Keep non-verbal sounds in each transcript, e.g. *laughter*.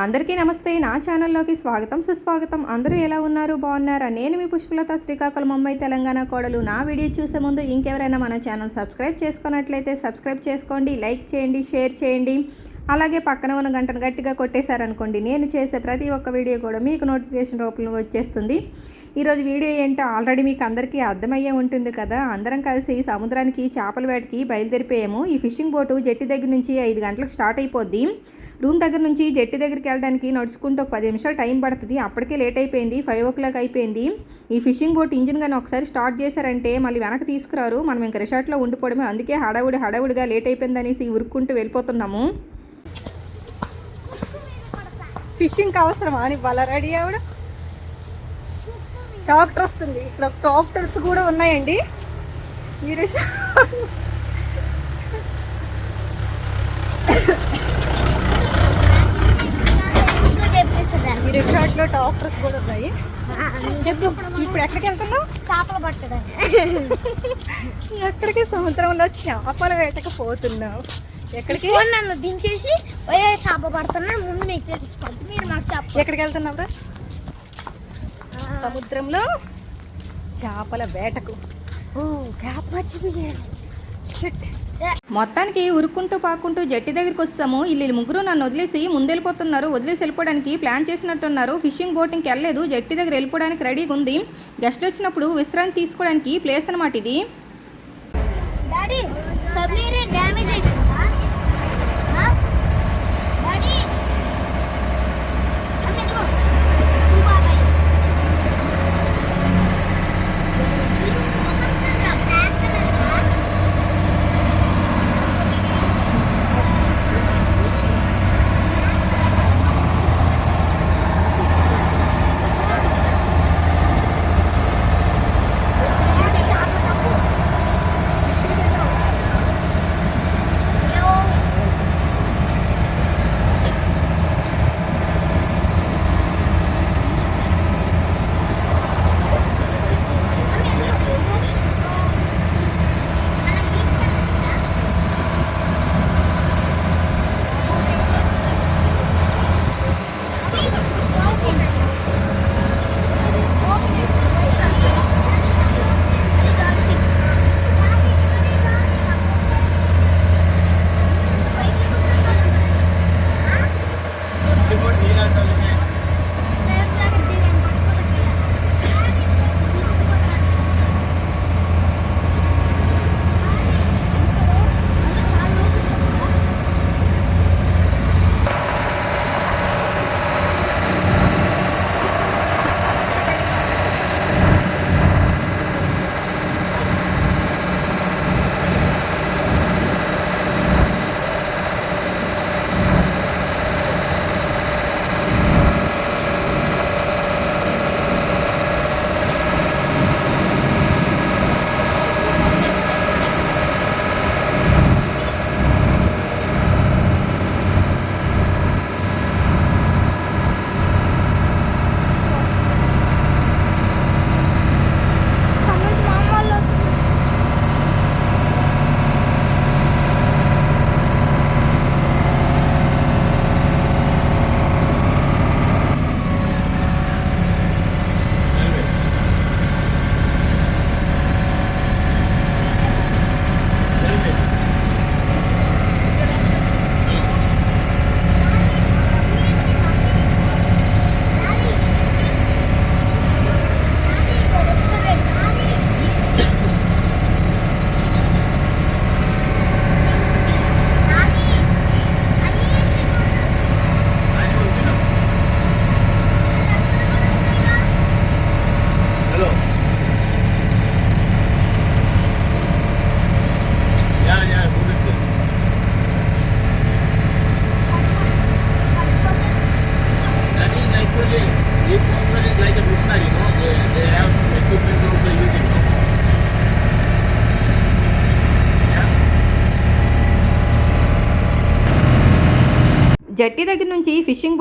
అందరికీ నమస్తే. నా ఛానల్లోకి స్వాగతం సుస్వాగతం. అందరూ ఎలా ఉన్నారు? బాగున్నారా? నేను మీ పుష్పలత శ్రీకాకుళం ముంబై తెలంగాణ కోడలు. నా వీడియో చూసే ముందు ఇంకెవరైనా మన ఛానల్ సబ్స్క్రైబ్ చేసుకున్నట్లయితే సబ్స్క్రైబ్ చేసుకోండి లైక్ చేయండి షేర్ చేయండి. అలాగే పక్కన ఉన్న గంటను గట్టిగా కొట్టేశారనుకోండి నేను చేసే ప్రతి ఒక్క వీడియో కూడా మీకు నోటిఫికేషన్ రూపంలో వచ్చేస్తుంది. ఈరోజు వీడియో ఏంటో ఆల్రెడీ మీకు అందరికీ అర్థమయ్యే ఉంటుంది కదా. అందరం కలిసి సముద్రానికి చేపల వేటకి బయలుదేరిపోయాము. ఈ ఫిషింగ్ బోటు జట్టి దగ్గర నుంచి ఐదు గంటలకు స్టార్ట్ అయిపోద్ది. రూమ్ దగ్గర నుంచి జెట్టి దగ్గరికి వెళ్ళడానికి నడుచుకుంటూ ఒక పది నిమిషాలు టైం పడుతుంది. అప్పటికే లేట్ అయిపోయింది. ఫైవ్ ఓ క్లాక్ అయిపోయింది. ఈ ఫిషింగ్ బోట్ ఇంజిన్ కానీ ఒకసారి స్టార్ట్ చేశారంటే మళ్ళీ వెనక్కి తీసుకురారు. మనం ఇంకా రిసార్ట్లో ఉండిపోవడమే. అందుకే హడావుడి హడావుడిగా లేట్ అయిపోయింది అనేసి ఉరుక్కుంటూ వెళ్ళిపోతున్నాము. ఫిషింగ్కి అవసరమా అని బాగా రెడీ ఆవిడ? డాక్టర్ వస్తుంది. ఇక్కడ డాక్టర్స్ కూడా ఉన్నాయండి. ఈ రిసార్ట్ ఈ రిసార్ట్లో ట్రాక్టర్స్ కూడా ఉన్నాయి. చెప్పు ఇప్పుడు ఎక్కడికి వెళ్తున్నావు? చేపలు పట్టడానికి ఎక్కడికి? సముద్రంలో చేపల వేటకు పోతున్నావు ఎక్కడికి నన్ను దించేసి చేప పడుతున్నా ముందు మీకు తెలుసుకోండి మీరు మాకు చెప్ప ఎక్కడికి వెళ్తున్నావురా సముద్రంలో చేపల వేటకు. ఓ క్యాప్ మర్చిపోయాను. షిట్ మొత్తానికి ఉరుక్కుంటూ పాక్కుంటూ జట్టి దగ్గరికి వస్తాము. వీళ్ళు ముగ్గురు నన్ను వదిలేసి ముందెళ్ళిపోతున్నారు. వదిలేసి వెళ్ళిపోవడానికి ప్లాన్ చేసినట్టున్నారు. ఫిషింగ్ బోటింగ్కి వెళ్ళలేదు. జట్టి దగ్గర వెళ్ళిపోవడానికి రెడీగా ఉంది. గెస్ట్లు వచ్చినప్పుడు విశ్రాంతి తీసుకోవడానికి ప్లేస్ అనమాట ఇది.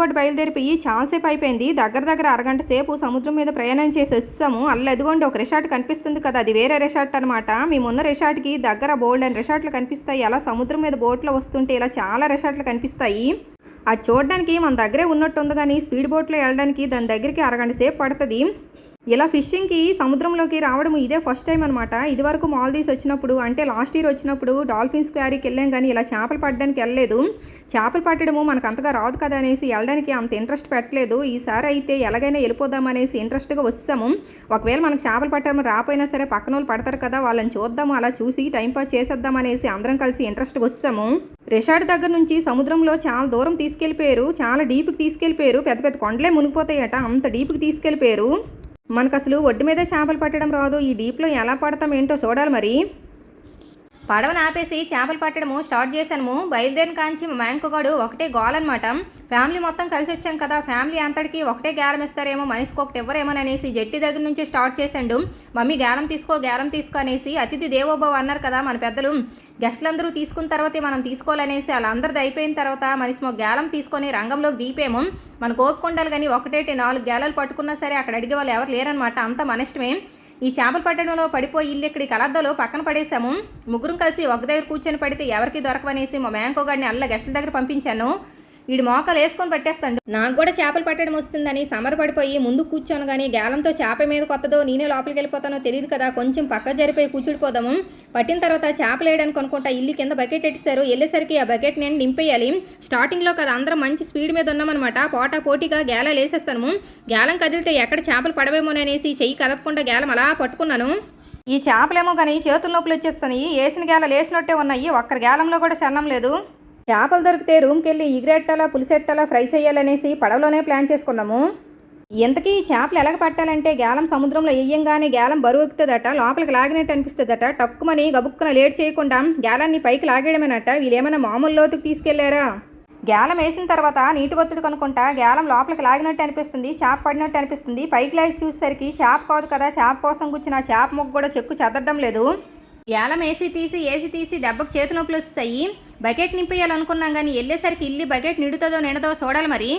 బోట్ బయలుదేరిపోయి చాలాసేపు అయిపోయింది. దగ్గర దగ్గర అరగంట సేపు సముద్రం మీద ప్రయాణం చేసి వస్తాము అల్ల ఎదుగోండి ఒక రిసార్ట్ కనిపిస్తుంది కదా అది వేరే రిసార్ట్ అనమాట మేమున్న రిసార్ట్కి దగ్గర బోల్డ్ అండ్ రిసార్ట్లు కనిపిస్తాయి. అలా సముద్రం మీద బోట్లో వస్తుంటే ఇలా చాలా రిసార్ట్లు కనిపిస్తాయి. అది చూడడానికి మన దగ్గరే ఉన్నట్టుంది కానీ స్పీడ్ బోట్లో వెళ్ళడానికి దాని దగ్గరికి అరగంట సేపు పడుతుంది. ఇలా ఫిషింగ్కి సముద్రంలోకి రావడం ఇదే ఫస్ట్ టైం అనమాట ఇదివరకు మాల్దీవ్స్ వచ్చినప్పుడు అంటే లాస్ట్ ఇయర్ వచ్చినప్పుడు డాల్ఫిన్స్ క్వారీకి వెళ్ళాం కానీ ఇలా చేపలు పట్టడానికి వెళ్ళలేదు. చేపలు పట్టడము మనకు అంతగా రాదు కదా అనేసి వెళ్ళడానికి అంత ఇంట్రెస్ట్ పెట్టలేదు. ఈసారి అయితే ఎలాగైనా వెళ్ళిపోదాం అనేసి ఇంట్రెస్ట్గా వస్తాము ఒకవేళ మనకు చేపలు పట్టడం రాపోయినా సరే పక్కన వాళ్ళు పడతారు కదా వాళ్ళని చూద్దాము అలా చూసి టైంపాస్ చేసేద్దాం అనేసి అందరం కలిసి ఇంట్రెస్ట్గా వస్తాము రిసార్ట్ దగ్గర నుంచి సముద్రంలో చాలా దూరం తీసుకెళ్ళిపోయారు చాలా డీప్కి తీసుకెళ్ళిపోయారు. పెద్ద పెద్ద కొండలే మునిగిపోతాయట అంత డీప్కి తీసుకెళ్ళిపోయారు. మనకు అసలు ఒడ్డు మీద చేపలు పట్టడం రాదు. ఈ డీప్లో ఎలా పడతాం ఏంటో చూడాలి మరి. పడవను ఆపేసి చేపలు పట్టడము స్టార్ట్ చేశాము బయలుదేరిన కాంచి మా మ్యాంకుగాడు ఒకటే గోల్ అనమాట ఫ్యామిలీ మొత్తం కలిసి వచ్చాం కదా ఫ్యామిలీ అంతటికి ఒకటే గ్యారం ఇస్తారేమో మనిషికి ఒకటి ఇవ్వరేమో అనేసి జట్టి దగ్గర నుంచి స్టార్ట్ చేశాడు. మమ్మీ గ్యారం తీసుకో గ్యారం తీసుకో అనేసి అతిథి దేవోభవ అన్నారు కదా మన పెద్దలు. గెస్టులందరూ తీసుకున్న తర్వాతే మనం తీసుకోవాలనేసి వాళ్ళందరిది అయిపోయిన తర్వాత మనిషి ఒక గ్యాలం తీసుకొని రంగంలోకి దీపేము మన కోపుకుండాలి కానీ ఒకటేటి నాలుగు గ్యాలలు పట్టుకున్నా సరే అక్కడ అడిగే వాళ్ళు ఎవరు లేరనమాట అంత మన ఇష్టమే ఈ చేపలు పట్టడంలో పడిపోయి ఇల్లు ఇక్కడి కలద్దలో పక్కన పడేశాము. ముగ్గురం కలిసి ఒక దగ్గర కూర్చొని పడితే ఎవరికి దొరకవనేసి మా మ్యాంకో గారిని అల్ల గెస్టుల దగ్గర పంపించాను. వీడు మోకాలు వేసుకొని పట్టేస్తాడు. నాకు కూడా చేపలు పట్టడం వస్తుందని సమరపడిపోయి ముందు కూర్చోను కానీ గ్యాలంతో చేప మీద కొత్తదో నేనే లోపలికి వెళ్ళిపోతానో తెలియదు కదా. కొంచెం పక్క జరిపోయి కూర్చుడిపోదాము. పట్టిన తర్వాత చేపలు వేయడానికి అనుకుంటా ఇల్లు కింద బకెట్ ఎట్టేశారు వెళ్ళేసరికి ఆ బకెట్ నేను నింపేయాలి. స్టార్టింగ్లో కదా అందరం మంచి స్పీడ్ మీద ఉన్నామన్నమాట. పోటా పోటీగా గేలాలు వేసేస్తాను. గ్యాలం కదిలితే ఎక్కడ చేపలు పడవేమోననేసి చెయ్యి కదపకుండా గ్యాలం అలా పట్టుకున్నాను. ఈ చేపలేమో కానీ చేతుల నొప్పులు వచ్చేస్తున్నాయి వేసిన గేల వేసినట్టే ఉన్నాయి. ఒక్కరి గేలంలో కూడా చల్లం లేదు. చేపలు దొరికితే రూమ్కి వెళ్ళి ఇగురెట్టాలా పులిసెట్టాలా ఫ్రై చేయాలనేసి పడవలోనే ప్లాన్ చేసుకున్నాము. ఇంతకీ ఈ చేపలు ఎలాగ పట్టాలంటే గేలం సముద్రంలో వేయంగానే గేలం బరువు ఎక్కుతుందట లోపలికి లాగినట్టు అనిపిస్తుందట. టక్కుమని గబుక్కున లేట్ చేయకుండా గేలాన్ని పైకి లాగేయడమేనట. వీళ్ళేమైనా మామూలు లోతుకు తీసుకెళ్ళారా? గేలం వేసిన తర్వాత నీటి ఒత్తిడి కనుకుంటా గేలం లోపలికి లాగినట్టు అనిపిస్తుంది చేప పడినట్టు అనిపిస్తుంది. పైకి లాగి చూసేసరికి చేప కాదు కదా చేప కోసం కూర్చున్న చేప మొక్క కూడా చెక్కు చెదరడం లేదు. ఏలం వేసి తీసి వేసి తీసి దెబ్బకు చేతి నొప్పులు వస్తాయి బకెట్ నింపేయాలనుకున్నాం కానీ వెళ్ళేసరికి ఇల్లి బకెట్ నిండుతుందో నిండదో చూడాలి మరి.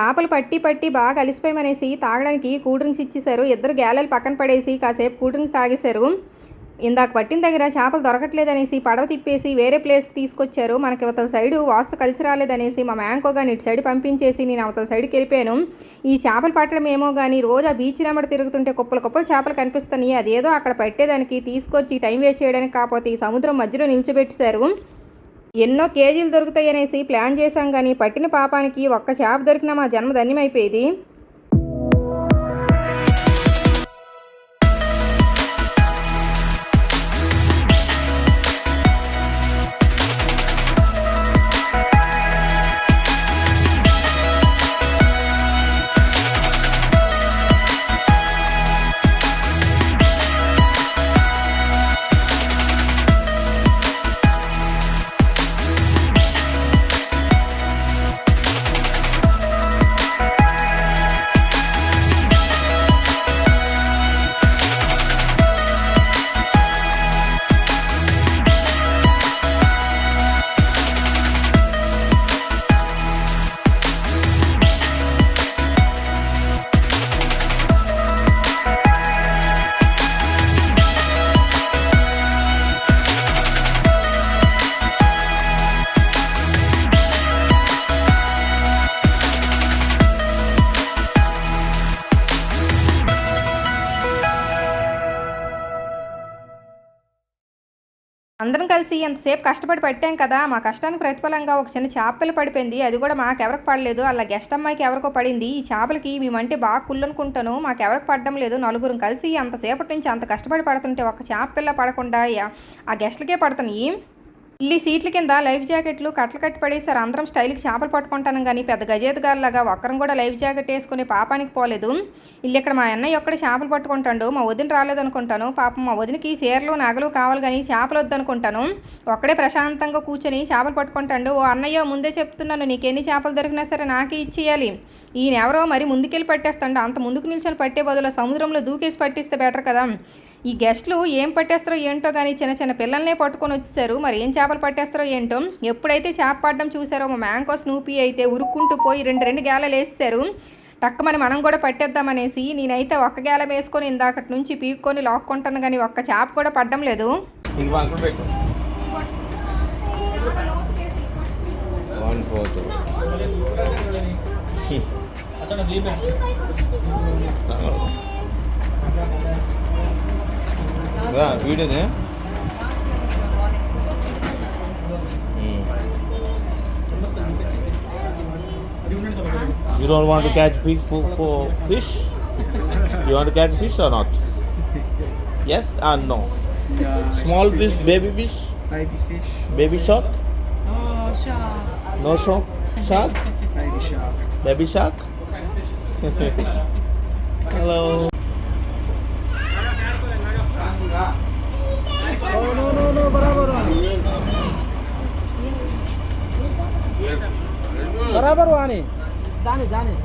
చేపలు పట్టి పట్టి బాగా అలిసిపోయామనేసి తాగడానికి కూల్ డ్రింక్స్ ఇచ్చేశారు. ఇద్దరు గ్యాలలు పక్కన పడేసి కాసేపు కూల్ డ్రింక్స్ తాగేశారు. ఇందాక పట్టిన దగ్గర చేపలు దొరకట్లేదనేసి పడవ తిప్పేసి వేరే ప్లేస్ తీసుకొచ్చారు. మనకి అవతల సైడు వాస్తు కలిసి రాలేదనేసి మా మ్యాంకో కానీ ఇటు సైడ్ పంపించేసి నేను అవతల సైడ్కి వెళ్ళిపోయాను. ఈ చేపలు పట్టడం ఏమో కానీ రోజు ఆ బీచ్ నెంబర్ తిరుగుతుంటే కుప్పలు కుప్పలు చేపలు కనిపిస్తున్నాయి. అదేదో అక్కడ పట్టేదానికి తీసుకొచ్చి టైం వేస్ట్ చేయడానికి కాకపోతే ఈ సముద్రం మధ్యలో నిల్చోబెట్టేశారు. ఎన్నో కేజీలు దొరుకుతాయి అనేసి ప్లాన్ చేశాం కానీ పట్టిన పాపానికి ఒక్క చేప దొరికినా మా జన్మ ధన్యమైపోయేది. కలిసి ఎంతసేపు కష్టపడి పెట్టాం కదా మా కష్టానికి ప్రతిఫలంగా ఒక చిన్న చేపలు పడిపోయింది. అది కూడా మాకెవరికి పడలేదు. అలా గెస్ట్ అమ్మాయికి ఎవరికో పడింది. ఈ చేపలకి మేమంటే బాగా కుళ్ళనుకుంటాను. మాకెవరికి పడడం లేదు. నలుగురం కలిసి అంతసేపటి నుంచి అంత కష్టపడి పడుతుంటే ఒక చేప పిల్ల పడకుండా ఆ గెస్ట్లకే పడుతున్నాయి ఇల్లి సీట్ల కింద లైఫ్ జాకెట్లు కట్టలు కట్టి పడేసారు అందరం స్టైల్కి చేపలు పట్టుకుంటాను కానీ పెద్ద గజేతగారులాగా ఒక్కరం కూడా లైఫ్ జాకెట్ వేసుకుని పాపానికి పోలేదు. ఇల్లు ఇక్కడ మా అన్నయ్య ఒక్కడ చేపలు పట్టుకుంటాడు. మా వదిన రాలేదు అనుకుంటాను పాపం మా వదినకి చీరలు నగలు కావాలి కానీ చేపలు వద్దనుకుంటాను ఒక్కడే ప్రశాంతంగా కూర్చొని చేపలు పట్టుకుంటాడు. ఓ అన్నయ్య ముందే చెప్తున్నాను. నీకు ఎన్ని చేపలు దొరికినా సరే నాకే ఇచ్చేయాలి. ఈయన ఎవరో మరి ముందుకెళ్ళి పట్టేస్తాడు. అంత ముందుకు నిల్చొని పట్టే బదులు సముద్రంలో దూకేసి పట్టిస్తే బెటర్ కదా. ఈ గెస్ట్లు ఏం పట్టేస్తారో ఏంటో కానీ చిన్న చిన్న పిల్లల్నే పట్టుకొని వచ్చేసారు. మరి ఏం చేపలు పట్టేస్తారో ఏంటో? ఎప్పుడైతే చేప పట్టడం చూసారో మా మ్యాంకో స్నూపీ అయితే ఉరుక్కుంటూ పోయి రెండు రెండు గేలలు వేసేసారు. టక్కమని మనం కూడా పట్టేద్దామనేసి నేనైతే ఒక్క గేలం వేసుకొని ఇందాకటి నుంచి పీక్కొని లాక్కుంటాను కానీ ఒక్క చేప కూడా పడ్డం లేదు. ఇంక வீடு இது You don't want to catch fish for, for fish? You want to catch fish or not? Yes or no? Small fish, baby fish? Baby fish. Baby shark? No shark. No shark? Shark? Baby shark. Baby shark? Hello. ఎవరు అని? దాని దాని.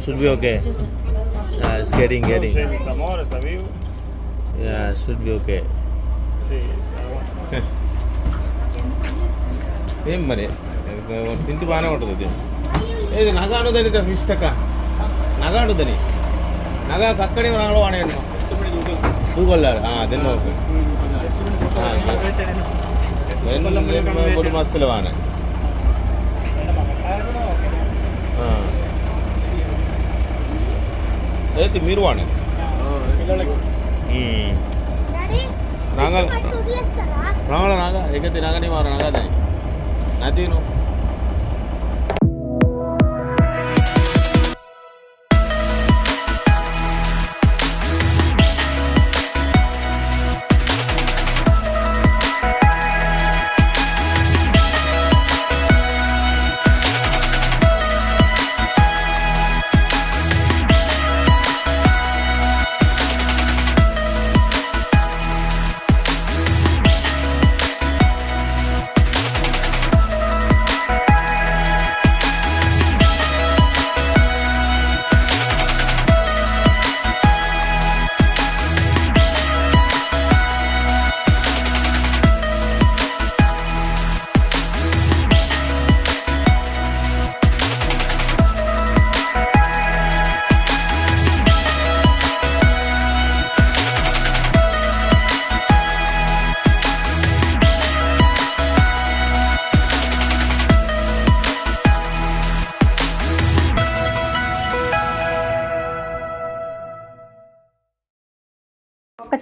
Should be okay. Yeah, it's getting getting. Yeah, it should be okay. *laughs* ఏం మరి? తింటూ బాగానే ఉంటుంది ఏది నగ అనుదని ఫిష్ టక్క నగ అనుదని. నగ అక్కడే రావడం వాడే ఇష్టపడి దూకొల్లాడు అదే ఓకే. ഒരു മാസത്തിലാണ് ഏത് മീറുവാണ് రాగా రాగా ఎగ్గతి రాగానే వారు రాగాదని నాతీను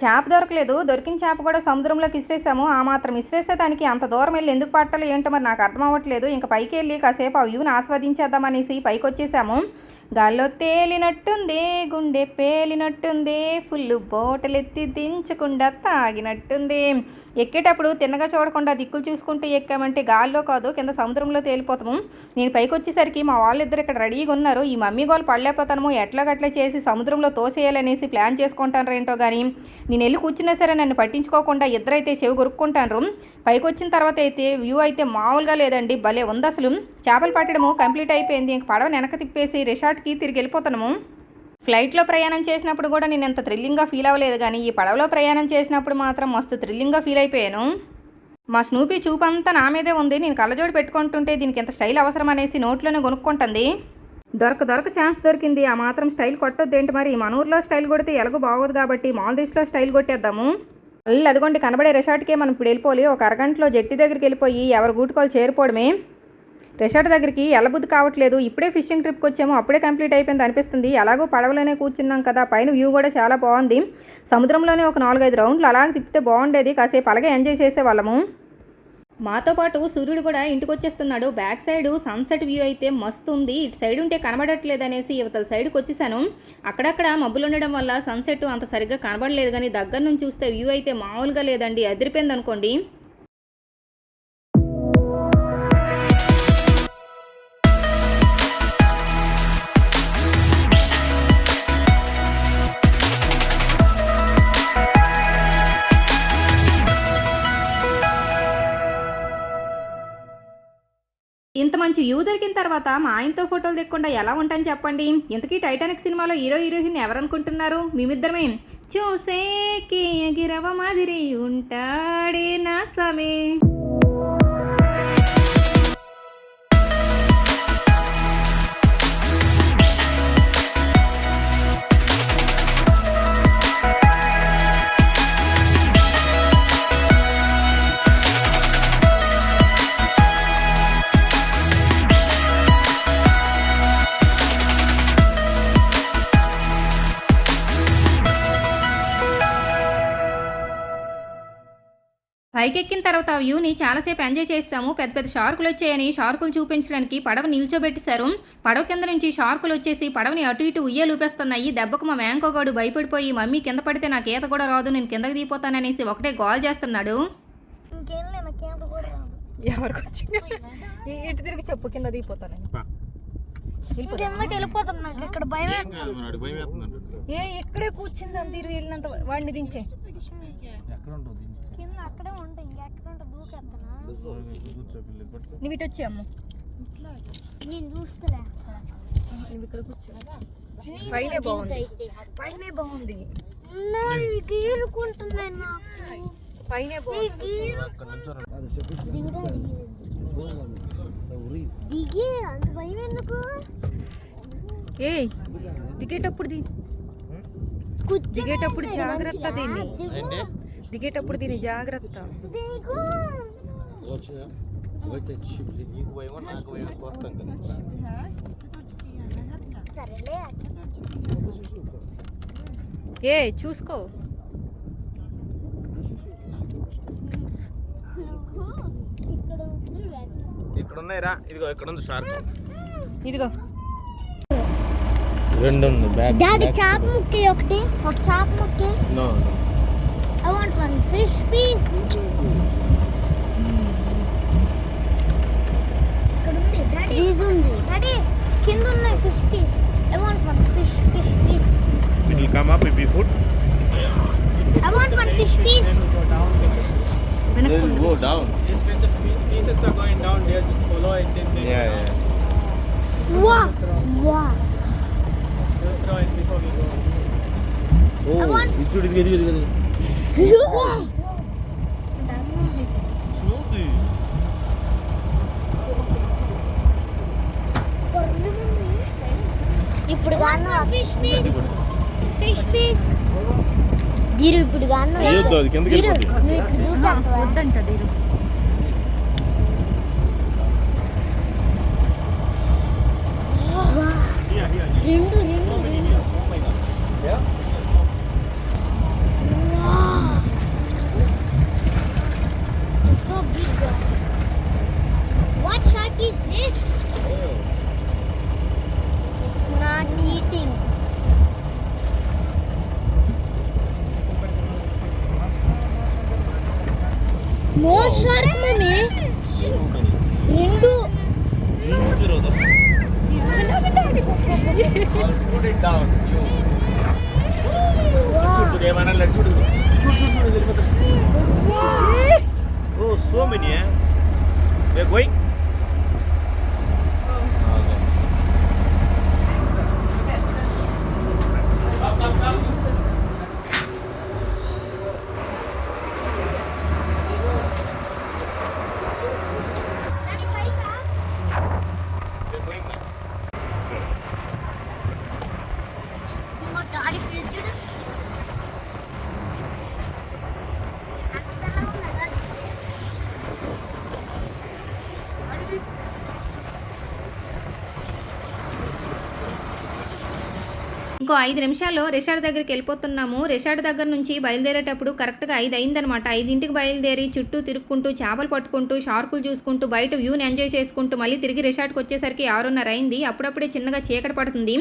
చేప దొరకలేదు. దొరికిన చేప కూడా సముద్రంలోకి ఇసిరేసాము ఆ మాత్రం ఇసిరేసే దానికి అంత దూరం వెళ్ళి ఎందుకు పట్టాలి ఏంటో మరి నాకు అర్థం అవ్వట్లేదు. ఇంకా పైకి వెళ్ళి కాసేపు ఆ వ్యూని ఆస్వాదించేద్దామనేసి పైకి వచ్చేసాము గాల్లో తేలినట్టుంది గుండె పేలినట్టుంది ఫుల్ బోటలెత్తి దించకుండా తాగినట్టుంది. ఎక్కేటప్పుడు తిన్నగా చూడకుండా దిక్కులు చూసుకుంటూ ఎక్కామంటే గాల్లో కాదు కింద సముద్రంలో తేలిపోతాము. నేను పైకి వచ్చేసరికి మా వాళ్ళిద్దరు ఇక్కడ రెడీగా ఉన్నారు. ఈ మమ్మీ గోలు పడలేకపోతాను ఎట్లాగట్లా చేసి సముద్రంలో తోసేయాలనేసి ప్లాన్ చేసుకుంటాను ఏంటో కానీ నేను వెళ్ళి కూర్చున్నా సరే నన్ను పట్టించుకోకుండా ఇద్దరైతే చెవి కొరుక్కుంటారు పైకి వచ్చిన తర్వాత అయితే వ్యూ అయితే మామూలుగా లేదండి భలే ఉంది అసలు చేపలు పట్టడము కంప్లీట్ అయిపోయింది. ఇంక పడవ వెనక తిప్పేసి రిసార్ట్కి తిరిగి వెళ్ళిపోతాము ఫ్లైట్లో ప్రయాణం చేసినప్పుడు కూడా నేను ఎంత థ్రిల్లింగ్గా ఫీల్ అవ్వలేదు కానీ ఈ పడవలో ప్రయాణం చేసినప్పుడు మాత్రం మస్తు థ్రిల్లింగ్గా ఫీల్ అయిపోయాను. మా స్నూపీ చూపంతా నా మీదే ఉంది. నేను కళ్ళజోడు పెట్టుకుంటుంటే దీనికి ఎంత స్టైల్ అవసరం అనేసి నోట్లోనే కొనుక్కుంటుంది దొరక దొరక ఛాన్స్ దొరికింది. ఆ మాత్రం స్టైల్ కొట్టొద్దు ఏంటి మరి? మన ఊర్లో స్టైల్ కొడితే ఎలాగో బాగోదు కాబట్టి మాల్దీవ్స్లో స్టైల్ కొట్టేద్దాము. మళ్ళీ అదిగోండి కనబడే రిసార్ట్కే మనం ఇప్పుడు వెళ్ళిపోయి ఒక అరగంటలో జట్టి దగ్గరికి వెళ్ళిపోయి ఎవరు గూటుకోలు చేరిపోవడమే. రిసార్ట్ దగ్గరికి ఎల్లబుద్ధి కావట్లేదు. ఇప్పుడే ఫిషింగ్ ట్రిప్కి వచ్చాము. అప్పుడే కంప్లీట్ అయిపోయింది అనిపిస్తుంది. ఎలాగో పడవలోనే కూర్చున్నాం కదా. పైన వ్యూ కూడా చాలా బాగుంది. సముద్రంలోనే ఒక నాలుగైదు రౌండ్లు అలాగ తిప్పితే బాగుండేది. కాసేపు అలాగే ఎంజాయ్ చేసేవాళ్ళము. మాతో పాటు సూర్యుడు కూడా ఇంటికి వచ్చేస్తున్నాడు బ్యాక్ సైడ్ సన్సెట్ వ్యూ అయితే మస్తు ఉంది. ఇటు సైడ్ ఉంటే కనబడట్లేదు అనేసి ఇవతల సైడ్కి వచ్చేసాను. అక్కడక్కడ మబ్బులు ఉండడం వల్ల సన్సెట్ అంత సరిగ్గా కనబడలేదు కానీ దగ్గర నుంచి చూస్తే వ్యూ అయితే మామూలుగా లేదండి. అదిరిపోయింది అనుకోండి ఇంత మంచి వ్యూ దొరికిన తర్వాత మా ఆయనతో ఫోటోలు దిక్కుండా ఎలా ఉంటాను చెప్పండి? ఇంతకీ టైటానిక్ సినిమాలో హీరో హీరోయిన్ ఎవరనుకుంటున్నారు? మేమిద్దరమే. చూసే కేగిరవ మాదిరి ఉంటాడే నా సమే పైకెక్కిన తర్వాత ఆ వ్యూని చాలాసేపు ఎంజాయ్ చేస్తాము. పెద్ద పెద్ద షార్కులు వచ్చాయని షార్కులు చూపించడానికి పడవ నిల్చోబెట్టేశారు పడవ కింద నుంచి షార్కులు వచ్చేసి పడవని అటు ఇటు ఉయ్యలూపేస్తున్నాయి దెబ్బకు మా వ్యాంకోగాడు భయపడిపోయి మమ్మీ కింద పడితే నాకు ఈత కూడా రాదు నేను కిందకి దిగిపోతాననేసి ఒకటే గోల్ చేస్తున్నాడు. ఇటు తిరిగి చెప్పు కింద దిగిపోతానని. కిందకి వెళ్ళిపోతాం నాకు. ఇక్కడ భయం ఏ ఇక్కడే కూర్చుందాం తీరు వెళ్ళినంత వాడిని దించే. ఎక్కడ ఉంటుంది కింద అక్కడే ఉంటాయి ఇంకెక్కడ ఉంటా దూకేస్తానా నువ్వు ఇటు వచ్చే అమ్మ నేను చూస్తలే. నువ్వు ఇక్కడ కూర్చో. పైనే బాగుంది. పైనే బాగుంది. గీరుకుంటున్నాయి నాకు. పైనే బాగుంది. దిగురా దిగి అంత భయం ఎందుకు? ఏ దిగేటప్పుడు దిగేటప్పుడు జాగ్రత్త దీన్ని. దిగేటప్పుడు దీని జాగ్రత్త. ఏ చూసుకో ఇక్కడ ఉంది ఇక్కడ ఉన్నాయిరా ఇదిగో ఇక్కడ ఉంది షార్క్. ఇదిగో. రెండు ఉంది డాడీ చాప ముక్కి ఒకటి ఒక చాప ముక్కి. No I want one fish piece ఇక్కడ ఉంది డాడీ ట్రీస్ ఉంది డాడీ కింద ఉన్నాయి fish piece I want one fish fish piece it will come up if you food I want one fish piece go down Just when the pieces are going down there, just follow it. Then they yeah yeah వా వా Oh I want- ఇది చూడు ఇది ఇది ఇది ఇది చూడు ఇప్పుడు గాను ఫిష్ పీస్ ఫిష్ పీస్ గిరు ఇప్పుడు గాను వేయొద్దు, అది కిందకి గిరు, వెళ్ళిపోద్ది. నువ్వు ఇప్పుడు దూకేస్తావా? వద్దంట దీరు రెండు రెండు రెండు వా. నో షార్క్ మమ్మీ రెండు తిరగదు Put it down. You. ఇంకో ఐదు నిమిషాల్లో రిషాడ్ దగ్గరికి వెళ్ళిపోతున్నాము. రిషాడ్ దగ్గర నుంచి బయలుదేరేటప్పుడు కరెక్ట్గా ఐదు అయిందనమాట ఐదింటికి బయలుదేరి చుట్టూ తిరుక్కుంటూ చేపలు పట్టుకుంటూ షార్కులు చూసుకుంటూ బయట వ్యూని ఎంజాయ్ చేసుకుంటూ మళ్ళీ తిరిగి రిషాడ్కి వచ్చేసరికి ఆరున్నర అయింది. అప్పుడప్పుడే చిన్నగా చీకటి పడుతుంది.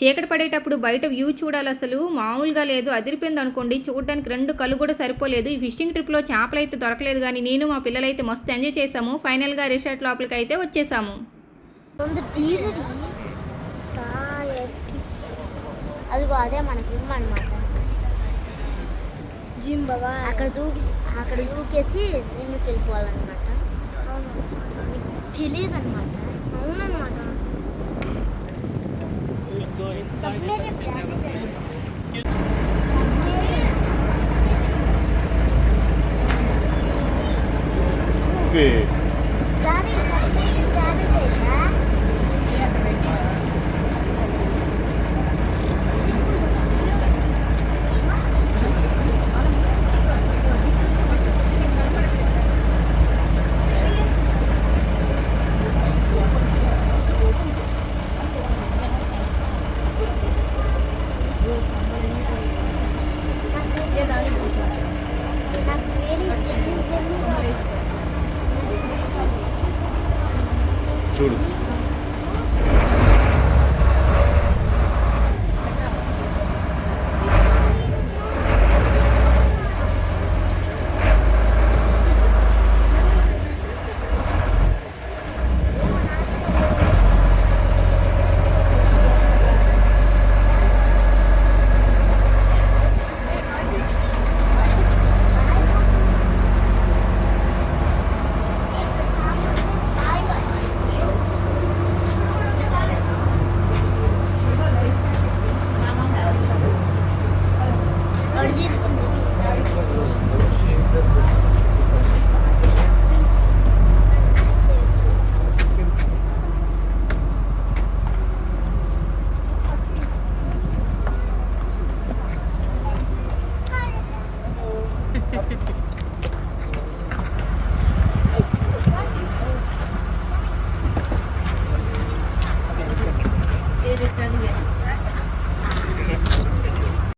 చీకటి పడేటప్పుడు బయట వ్యూ చూడాలి అసలు. మామూలుగా లేదు. అదిరిపోయింది అనుకోండి. చూడడానికి రెండు కళ్ళు కూడా సరిపోలేదు. ఈ ఫిషింగ్ ట్రిప్లో చేపలు అయితే దొరకలేదు కానీ నేను మా పిల్లలైతే మస్తు ఎంజాయ్ చేసాము ఫైనల్గా రిసార్ట్ లోపలికి అయితే వచ్చేసాము అదిగో అదే మన జిమ్ అనమాట జిమ్ బాబా అక్కడ దూకి అక్కడ దూకేసి జిమ్కి వెళ్ళిపోవాలన్నమాట. మీకు తెలియదు అనమాట అవునన్నమాట. We'll